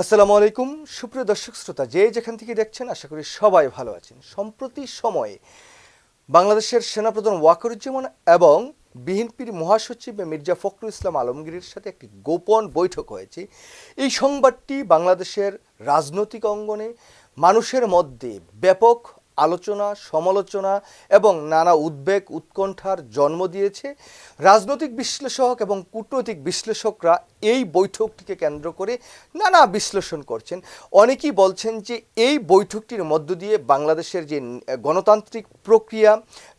আসসালামু আলাইকুম। সুপ্রিয় দর্শক শ্রোতা, যে যেখান থেকে দেখছেন, আশা করি সবাই ভালো আছেন। সম্প্রতি সময়ে বাংলাদেশের সেনাপ্রধান ওয়াকরুজ্জামান এবং বিএনপির মহাসচিব মির্জা ফখরুল ইসলাম আলমগীরের সাথে একটি গোপন বৈঠক হয়েছে। এই সংবাদটি বাংলাদেশের রাজনৈতিক অঙ্গনে মানুষের মধ্যে ব্যাপক আলোচনা, সমালোচনা এবং নানা উদ্বেগ উৎকণ্ঠার জন্ম দিয়েছে। রাজনৈতিক বিশ্লেষক এবং কূটনৈতিক বিশ্লেষকরা এই বৈঠকটিকে কেন্দ্র করে নানা বিশ্লেষণ করছেন। অনেকেই বলছেন যে এই বৈঠকটির মধ্য দিয়ে বাংলাদেশের যে গণতান্ত্রিক প্রক্রিয়া,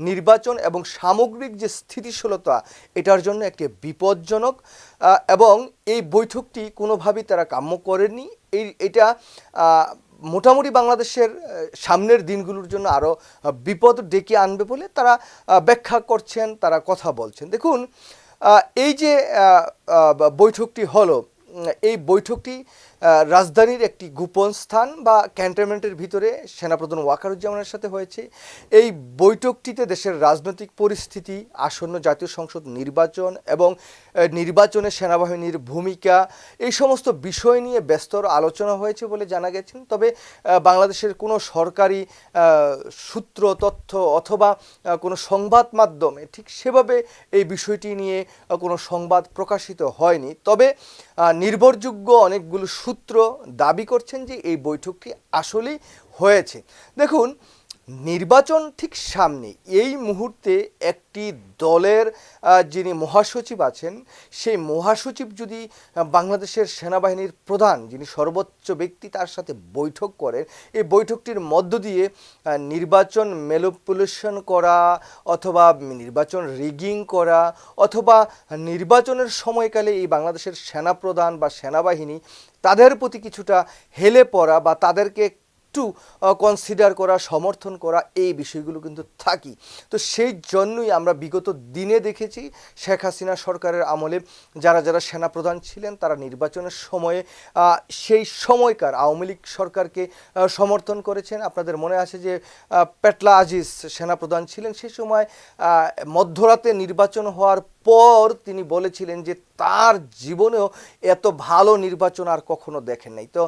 নির্বাচন এবং সামগ্রিক যে স্থিতিশীলতা, এটার জন্য একটি বিপজ্জনক এবং এই বৈঠকটি কোনোভাবেই তারা কাম্য করেনি এই, এটা মোটামুটি বাংলাদেশের সামনের দিনগুলোর জন্য আরও বিপদ ডেকে আনবে বলে তারা ব্যাখ্যা করছেন, তারা কথা বলছেন। দেখুন এই যে বৈঠকটি হলো এই বৈঠকটি রাজধানীর একটি গোপন স্থান বা ক্যান্টনমেন্টের ভিতরে সেনাপ্রধান ওয়াকারুজ্জামানের সাথে হয়েছে। এই বৈঠকটিতে দেশের রাজনৈতিক পরিস্থিতি, আসন্ন জাতীয় সংসদ নির্বাচন এবং নির্বাচনে সেনাবাহিনীর ভূমিকা, এই সমস্ত বিষয় নিয়ে ব্যস্তর আলোচনা হয়েছে বলে জানা গেছেন তবে বাংলাদেশের কোনো সরকারি সূত্র, তথ্য অথবা কোনো সংবাদ মাধ্যমে ঠিক সেভাবে এই বিষয়টি নিয়ে কোনো সংবাদ প্রকাশিত হয়নি। তবে নির্ভরযোগ্য অনেকগুলো সূত্র দাবি করছেন যে এই বৈঠকটি আসলেই হয়েছে। দেখুন নির্বাচন ঠিক সামনে, এই মুহূর্তে একটি দলের যিনি মহাসচিব আছেন, সেই মহাসচিব যদি বাংলাদেশের সেনাবাহিনীর প্রধান, যিনি সর্বোচ্চ ব্যক্তি, তার সাথে বৈঠক করেন, এই বৈঠকটির মধ্য দিয়ে নির্বাচন মেলোপুলেশন করা, অথবা নির্বাচন রিগিং করা, অথবা নির্বাচনের সময়কালে এই বাংলাদেশের সেনাপ্রধান বা সেনাবাহিনী, তাদের প্রতি কিছুটা হেলে পড়া বা তাদেরকে একটু কনসিডার করা, সমর্থন করা, এই বিষয়গুলো কিন্তু থাকি। তো সেই জন্যই আমরা বিগত দিনে দেখেছি শেখ হাসিনা সরকারের আমলে যারা যারা সেনাপ্রধান ছিলেন, তারা নির্বাচনের সময়ে সেই সময়কার আওয়ামী লীগ সরকারকে সমর্থন করেছেন। আপনাদের মনে আছে যে পেটলা আজিজ সেনাপ্রধান ছিলেন সেই সময় মধ্যরাতে নির্বাচন হওয়ার পর তিনি বলেছিলেন যে তার জীবনেও এত ভালো নির্বাচন আর কখনো দেখেন নাই। তো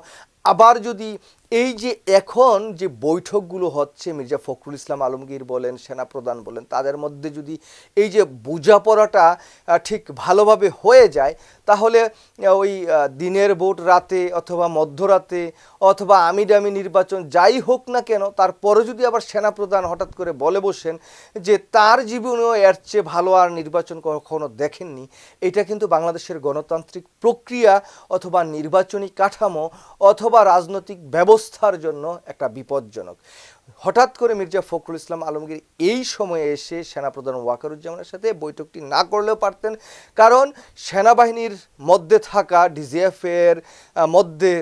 আবার যদি এই যে এখন যে বৈঠকগুলো হচ্ছে, মির্জা ফখরুল ইসলাম আলমগীর বলেন সেনা প্রধান বলেন, তাদের মধ্যে যদি এই যে বোঝাপড়াটা ঠিক ভালোভাবে হয়ে যায় তাহলে ওই দিনের ভোট রাতে অথবা মধ্যরাতে অথবা আমি ডামি নির্বাচন যাই হোক না কেন, তারপরে যদি আবার সেনাপ্রধান হঠাৎ করে বলে বসেন যে তার জীবনেও এর চেয়ে ভালো আর নির্বাচন কখনো দেখেননি, এটা কিন্তু বাংলাদেশের গণতান্ত্রিক প্রক্রিয়া অথবা নির্বাচনী কাঠামো অথবা রাজনৈতিক ব্যবস্থার জন্য একটা বিপজ্জনক। হঠাৎ করে মির্জা ফখরুল ইসলাম আলমগীর এই সময়ে এসে সেনাপ্রধান ওয়াকারুজ্জামানের সাথে বৈঠকটি না করলেও পারতেন। কারণ সেনাবাহিনীর মধ্যে থাকা ডিজিএফের মধ্যে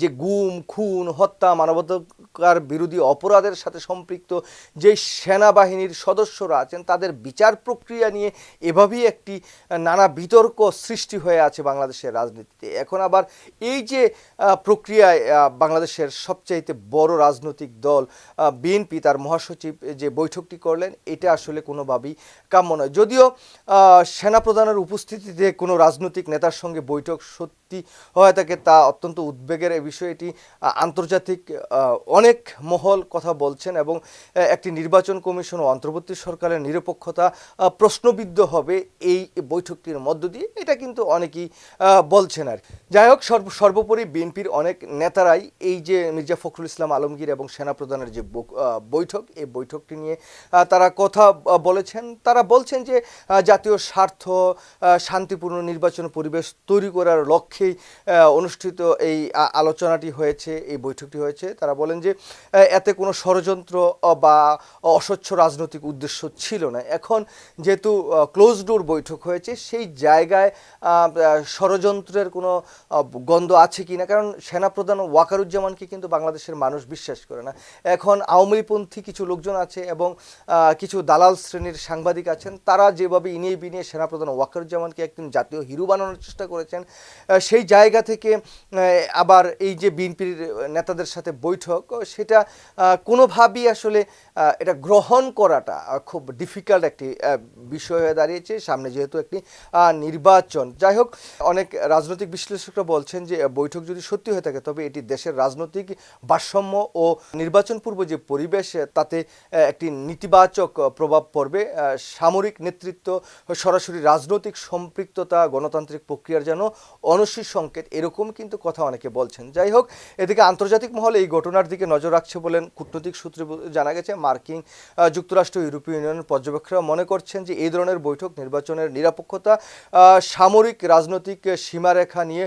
যে গুম, খুন, হত্যা, মানবাধিকার বিরোধী অপরাধের সাথে সম্পৃক্ত যে সেনাবাহিনীর সদস্যরা আছেন, তাদের বিচার প্রক্রিয়া নিয়ে এভাবেই একটি নানা বিতর্ক সৃষ্টি হয়ে আছে বাংলাদেশের রাজনীতিতে। এখন আবার এই যে প্রক্রিয়ায় বাংলাদেশের সবচাইতে বড় রাজনৈতিক দল বিএনপি, তার মহাসচিব যে বৈঠকটি করলেন, এটা আসলে কোনোভাবেই কাম্য নয়। যদিও সেনাপ্রধানের উপস্থিতিতে কোনো রাজনৈতিক নেতার সঙ্গে বৈঠক সত্যি হয়ে থাকে তা অত্যন্ত উদ্বেগের এই বিষয়টি আন্তর্জাতিক অনেক মহল কথা বলছেন এবং একটি নির্বাচন কমিশন ও অন্তর্বর্তী সরকারের নিরপেক্ষতা প্রশ্নবিদ্ধ হবে এই বৈঠকটির মধ্য দিয়ে। এটা কিন্তু অনেকেই বলছেন আর যাই হোক সর্বোপরি বিএনপির অনেক নেতারাই এই যে মির্জা ফখরুল ইসলাম আলমগীর এবং সেনাপ্রধানের যে বৈঠক, এই বৈঠকটি নিয়ে তারা কথা বলেছেন। তারা বলছেন যে জাতীয় স্বার্থ শান্তিপূর্ণ নির্বাচন পরিবেশ তৈরি করার লক্ষ্যেই অনুষ্ঠিত এই আলোচনাটি হয়েছে, এই বৈঠকটি হয়েছে, তারা বলেন যে এতে কোনো ষড়যন্ত্র বা অস্বচ্ছ রাজনৈতিক উদ্দেশ্য ছিল না। এখন যেহেতু ক্লোজ ডোর বৈঠক হয়েছে, সেই জায়গায় ষড়যন্ত্রের কোনো গন্ধ আছে কি না কারণ সেনাপ্রধান ওয়াকারুজ্জামানকে কিন্তু বাংলাদেশের মানুষ বিশ্বাস করে না। এখন আওয়ামীপন্থী কিছু লোকজন আছে এবং কিছু দালাল শ্রেণির সাংবাদিক আছেন, তারা যেভাবে ইনিয়ে বিনিয়ে সেনাপ্রধান ওয়াকারুজ্জামানকে একদিন জাতীয় হিরো বানানোর চেষ্টা করেছেন সেই জায়গা থেকে আবার আবার এই যে বিএনপির নেতাদের সাথে বৈঠক, সেটা কোনোভাবেই আসলে এটা গ্রহণ করাটা খুব ডিফিকাল্ট একটি বিষয় হয়ে দাঁড়িয়েছে। সামনে যেহেতু একটি নির্বাচন। যাই হোক, অনেক রাজনৈতিক বিশ্লেষকরা বলছেন যে, বৈঠক যদি সত্যি হয়ে থাকে, তবে এটি দেশের রাজনৈতিক ভারসাম্য ও নির্বাচন পূর্ব যে পরিবেশ, তাতে একটি নেতিবাচক প্রভাব পড়বে। সামরিক নেতৃত্ব, সরাসরি রাজনৈতিক সম্পৃক্ততা, গণতান্ত্রিক প্রক্রিয়ার যেন অনস্বী সংকেত, এরকম কিন্তু কথা অনেকে বলছেন। যাই হোক এদিকে আন্তর্জাতিক মহলে এই ঘটনার দিকে নজর রাখছে বলেন কূটনৈতিক সূত্রে জানা গেছে, মার্কিন যুক্তরাষ্ট্র, ইউরোপীয় ইউনিয়নের পর্যবেক্ষকরা মনে করছেন যে, এই ধরনের বৈঠক নির্বাচনের নিরাপত্তা সামরিক রাজনৈতিক সীমারেখা নিয়ে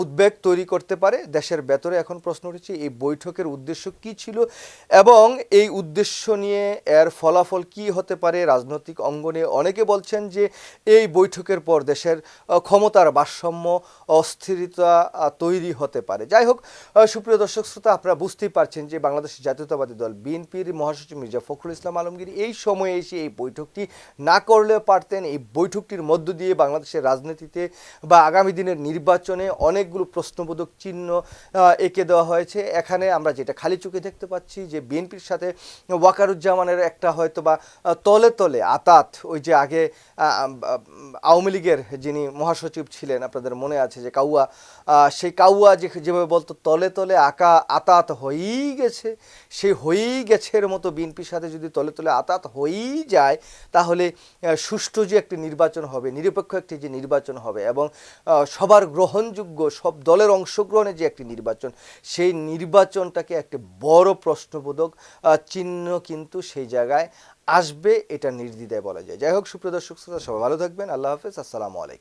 উদ্বেগ তৈরি করতে পারে। দেশের ভেতরে এখন প্রশ্ন উঠেছে, এই বৈঠকের উদ্দেশ্য কি ছিল এবং এই উদ্দেশ্য নিয়ে এর ফলাফল কি হতে পারে? রাজনৈতিক অঙ্গনে অনেকে বলছেন যে, এই বৈঠকের পর দেশের ক্ষমতার ভারসাম্য, অস্থিরতা তৈরি হতে পারে। যাই হোক সুপ্রিয় দর্শক শ্রোতা, আপনারা বুঝতেই পারছেন যে বাংলাদেশ জাতীয়তাবাদী দল বিএনপির মহাসচিব মির্জা ফখরুল ইসলাম আলমগীর এই সময়ে এসে এই বৈঠকটি না করলেও পারতেন। এই বৈঠকটির মধ্য দিয়ে বাংলাদেশের রাজনীতিতে বা আগামী দিনের নির্বাচনে অনেকগুলো প্রশ্নবোধক চিহ্ন এঁকে দেওয়া হয়েছে। এখানে আমরা যেটা খালি চোখে দেখতে পাচ্ছি যে বিএনপির সাথে ওয়াকারুজ্জামানের একটা হয়তো বা তলে তলে আতাত, ওই যে আগে আওয়ামী লীগের যিনি মহাসচিব ছিলেন, আপনাদের মনে আছে যে কাউয়া সেই কাউয়া যে যেভাবে বলতো, তলে তলে আকা আতাত হয়েই গেছে। সেই হয়েই গেছের মতো বিএনপির সাথে যদি তলে তলে আতাত হয়েই যায়, তাহলে সুষ্ঠু যে একটি নির্বাচন হবে, নিরপেক্ষ একটি যে নির্বাচন হবে এবং সবার গ্রহণযোগ্য সব দলের অংশগ্রহণে যে একটি নির্বাচন, সেই নির্বাচনটাকে একটি বড় প্রশ্নবোধক চিহ্ন কিন্তু সেই জায়গায় আসবে, এটা নির্দ্বিধায় বলা যায়। যাই হোক, সুপ্রিয় দর্শক শ্রোতা, সবাই ভালো থাকবেন। আল্লাহ হাফেজ। আসসালামু আলাইকুম।